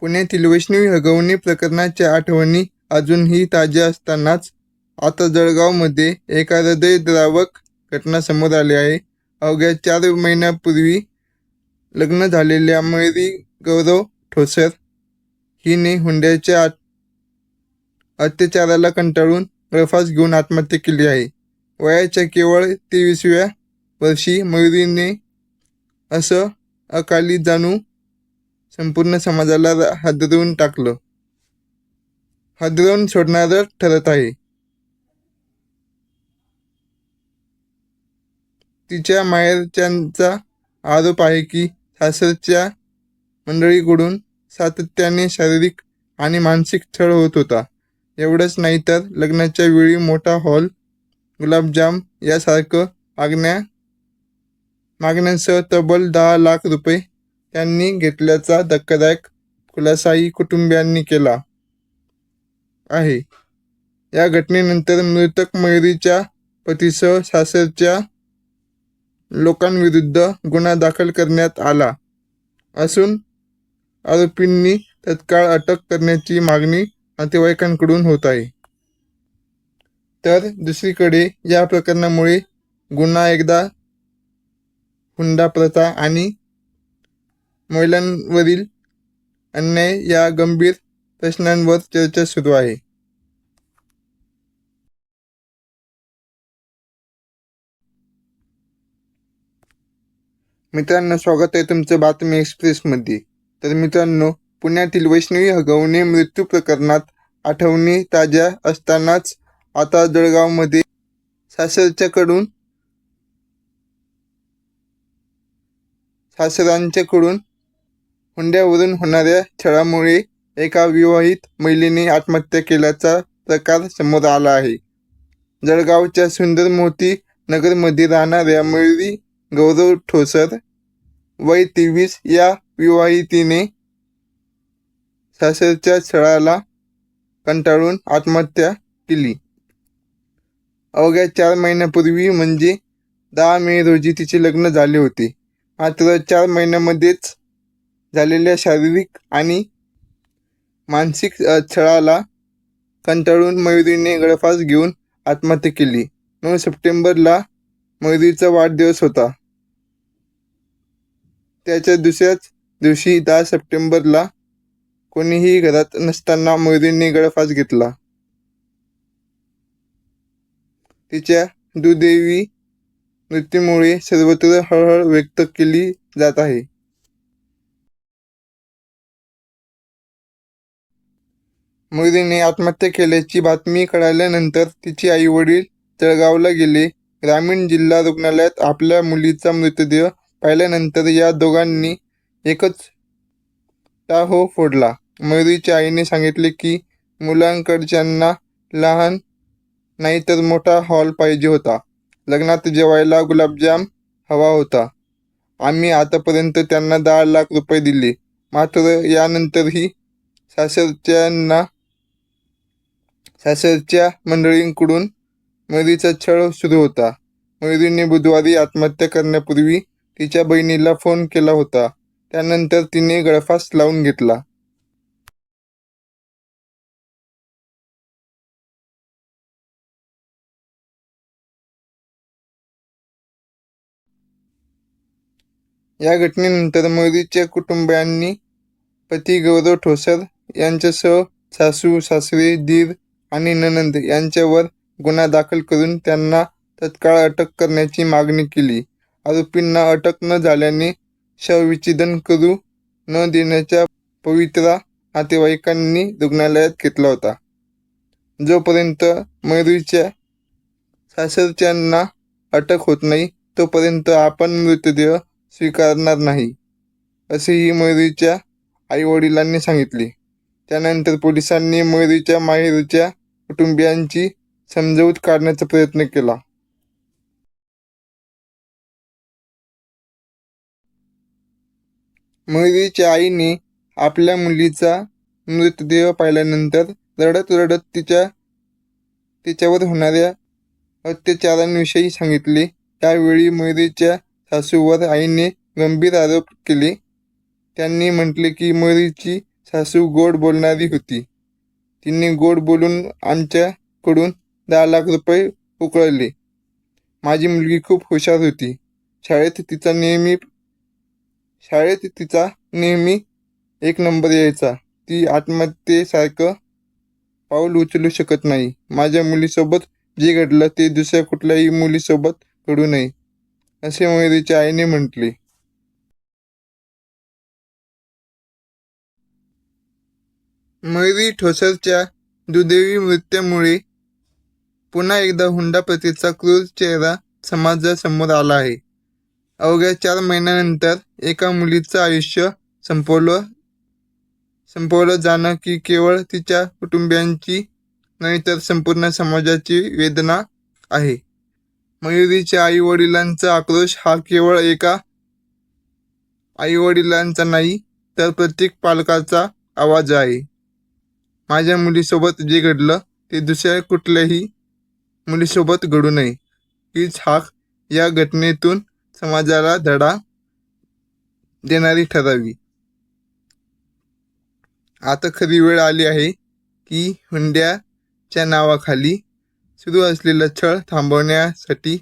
पुण्यातील वैष्णवी हगवणे प्रकरणाच्या आठवणी अजूनही ताज्या असतानाच आता जळगावमध्ये एका हृदयद्रावक घटना समोर आली आहे. अवघ्या चार महिन्यापूर्वी लग्न झालेल्या मयुरी गौरव ठोसर हिने हुंड्याच्या आत- अत्याचाराला कंटाळून गळफास घेऊन आत्महत्या केली आहे. वयाच्या केवळ तेवीसव्या वर्षी मयुरीने असं अकाली जाणू संपूर्ण समाजाला हादरवून टाकलं. हादरवून सोडणारं ठरत आहे. तिच्या माहेरच्यांचा आरोप आहे की सासरच्या मंडळीकडून सातत्याने शारीरिक आणि मानसिक छळ होत होता. एवढंच नाही तर लग्नाच्या वेळी मोठा हॉल गुलाबजाम यासारखं मागण्या मागण्यांसह तब्बल दहा लाख रुपये त्यांनी घेतल्याचा धक्कादायक खुलासाही कुटुंबियांनी केला आहे. या घटनेनंतर मृतक मयुरीच्या पतीसह सासरच्या लोकांविरुद्ध गुन्हा दाखल करण्यात आला असून आरोपींनी तत्काळ अटक करण्याची मागणी नातेवाईकांकडून होत आहे. तर दुसरीकडे या प्रकरणामुळे गुन्हा एकदा हुंडा प्रथा आणि महिलांवरील अन्याय या गंभीर प्रश्नांवर चर्चा सुरू आहे. मित्रांनो स्वागत आहे तुमचं बातमी एक्सप्रेसमध्ये. तर मित्रांनो पुण्यातील वैष्णवी हगवणे मृत्यू प्रकरणात आठवणी ताज्या असतानाच आता जळगावमध्ये सासरच्याकडून सासरांच्याकडून हुंड्यावरून होणाऱ्या छळामुळे एका विवाहित महिलेने आत्महत्या केल्याचा प्रकार समोर आला आहे. जळगावच्या सुंदर मोती नगरमध्ये राहणाऱ्या मयुरी गौरव ठोसर वय तेवीस या विवाहितीने सासरच्या छळाला कंटाळून आत्महत्या केली. अवघ्या चार महिन्यापूर्वी म्हणजे दहा मे रोजी तिचे लग्न झाले होते. मात्र चार महिन्यामध्येच झालेल्या शारीरिक आणि मानसिक छळाला कंटाळून मयुरीने गळफास घेऊन आत्महत्या केली. नऊ सप्टेंबरला मयुरीचा वाढदिवस होता. त्याच्या दुसऱ्याच दिवशी दहा सप्टेंबरला कोणीही घरात नसताना मयुरीने गळफास घेतला. तिच्या दुर्दैवी मृत्यूमुळे सर्वत्र हळहळ व्यक्त केली जात आहे. मयुरीने आत्महत्या केल्याची बातमी कळाल्यानंतर तिचे आई वडील जळगावला गेले. ग्रामीण जिल्हा रुग्णालयात आपल्या मुलीचा मृतदेह पाहिल्यानंतर या दोघांनी एकच टाहो फोडला. मयुरीच्या आईने सांगितले की मुलांकडच्यांना लहान नाही तर मोठा हॉल पाहिजे होता. लग्नात जेवायला गुलाबजाम हवा होता. आम्ही आतापर्यंत त्यांना दहा लाख रुपये दिले. मात्र यानंतरही सासरच्यांना सासरच्या मंडळींकडून मयुरीचा छळ सुरू होता. मयुरीने बुधवारी आत्महत्या करण्यापूर्वी तिच्या बहिणीला फोन केला होता. त्यानंतर तिने गळफास लावून घेतला. या घटनेनंतर मयुरीच्या कुटुंबियांनी पती गौरव ठोसर यांच्यासह सासू सासरे दीर आणि ननंद यांच्यावर गुन्हा दाखल करून त्यांना तत्काळ अटक करण्याची मागणी केली. आरोपींना अटक न झाल्याने शवविच्छेदन करू न देण्याच्या पवित्रा नातेवाईकांनी रुग्णालयात घेतला होता. जोपर्यंत मयुरीच्या सासरच्यांना अटक होत नाही तोपर्यंत आपण मृतदेह स्वीकारणार नाही असेही मयुरीच्या आईवडिलांनी सांगितले. त्यानंतर पोलिसांनी मयुरीच्या माहेरच्या कुटुंबियांची समजवूत काढण्याचा प्रयत्न केला. मयुरीच्या आईने आपल्या मुलीचा मृतदेह पाहिल्यानंतर रडत रडत तिच्या तिच्यावर होणाऱ्या अत्याचारांविषयी सांगितले. त्यावेळी मयुरीच्या सासूवर आईने गंभीर आरोप केले. त्यांनी म्हटले की मयुरीची सासू गोड बोलणारी होती. तिने गोड बोलून आमच्याकडून दहा लाख रुपये उकळले. माझी मुलगी खूप हुशार होती. शाळेत तिचा नेहमी शाळेत तिचा नेहमी एक नंबर यायचा. ती आत्महत्येसारखं पाऊल उचलू शकत नाही. माझ्या मुलीसोबत जे घडलं ते दुसऱ्या कुठल्याही मुलीसोबत घडू नये असे मयुरीच्या आईने म्हटले. मयुरी ठोसरच्या दुर्दैवी मृत्यूमुळे पुन्हा एकदा हुंडापतीचा क्रूर चेहरा समाजासमोर आला आहे. अवघ्या चार महिन्यानंतर एका मुलीचं आयुष्य संपवलं संपवलं जाणं की केवळ तिच्या कुटुंबियांची नाही तर संपूर्ण समाजाची वेदना आहे. मयुरीच्या आई वडिलांचा आक्रोश हा केवळ एका आई वडिलांचा नाही तर प्रत्येक पालकाचा आवाज आहे. माझ्या मुलीसोबत जे घडलं ते दुसऱ्या कुठल्याही मुलीसोबत घडू नये. हीच हाक या घटनेतून समाजाला धडा देणारी ठरावी. आता खरी वेळ आली आहे की हुंड्याच्या नावाखाली सुरू असलेला छळ थांबवण्यासाठी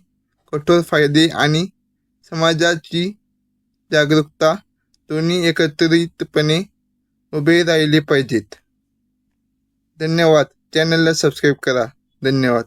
कठोर फायदे आणि समाजाची जागरूकता दोन्ही एकत्रितपणे उभे राहिले पाहिजेत. धन्यवाद. चॅनलला सबस्क्राईब करा. धन्यवाद.